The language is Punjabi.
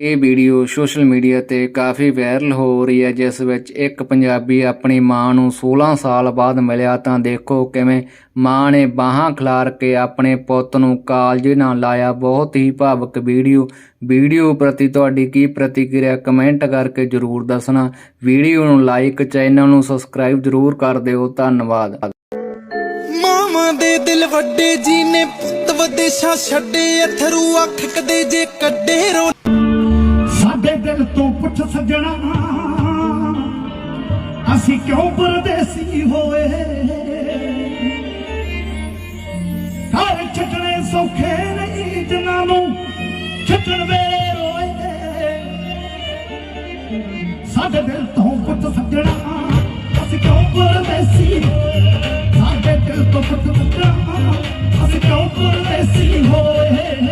ਇਹ ਵੀਡੀਓ ਸੋਸ਼ਲ ਮੀਡੀਆ ਤੇ ਕਾਫੀ ਵਾਇਰਲ ਹੋ ਰਹੀ ਹੈ, ਜਿਸ ਵਿੱਚ ਇੱਕ ਪੰਜਾਬੀ ਆਪਣੀ ਮਾਂ ਨੂੰ 16 ਸਾਲ ਬਾਅਦ ਮਿਲਿਆ ਤਾਂ ਦੇਖੋ ਕਿਵੇਂ ਮਾਂ ਨੇ ਬਾਹਾਂ ਖਿਲਾਰ ਕੇ ਆਪਣੇ ਪੁੱਤ ਨੂੰ ਕਾਲਜੇ ਨਾਲ ਲਾਇਆ। ਬਹੁਤ ਹੀ ਭਾਵੁਕ ਵੀਡੀਓ। ਵੀਡੀਓ ਪ੍ਰਤੀ ਤੁਹਾਡੀ ਕੀ ਪ੍ਰਤੀਕਿਰਿਆ, ਕਮੈਂਟ ਕਰਕੇ ਜਰੂਰ ਦੱਸਣਾ। ਵੀਡੀਓ ਨੂੰ ਲਾਈਕ, ਚੈਨਲ ਨੂੰ ਸਬਸਕ੍ਰਾਈਬ ਜਰੂਰ ਕਰ ਦਿਓ। ਧੰਨਵਾਦ। ਮਾਵਾਂ ਦੇ ਦਿਲ ਵੱਡੇ ਜੀ ਨੇ ਪੁੱਤ ਵਿਦੇਸ਼ਾਂ ਛੱਡੇ, ਅਥਰੂ ਅੱਖ ਕਦੇ ਜੇ ਕੱਢੇ ਰੋ ਦਿਲ ਤੋਂ ਪੁੱਛ ਸੱਜਣਾ, ਅਸੀਂ ਕਿਉਂ ਪਰਦੇਸੀ ਹੋਏ? ਘਰ ਛੱਡਣੇ ਸੌਖੇ ਨਹੀਂ, ਜਿਨ੍ਹਾਂ ਨੂੰ ਛੱਡਣ ਵੇਲੇ ਰੋਏ। ਸਾਡੇ ਦਿਲ ਤੋਂ ਪੁੱਛ ਸੱਜਣਾ, ਅਸੀਂ ਕਿਉਂ ਪਰਦੇਸੀ ਸਾਡੇ ਦਿਲ ਤੋਂ ਪੁੱਛ ਸੱਜਣਾ, ਅਸੀਂ ਕਿਉਂ ਪਰਦੇਸੀ ਹੋਏ?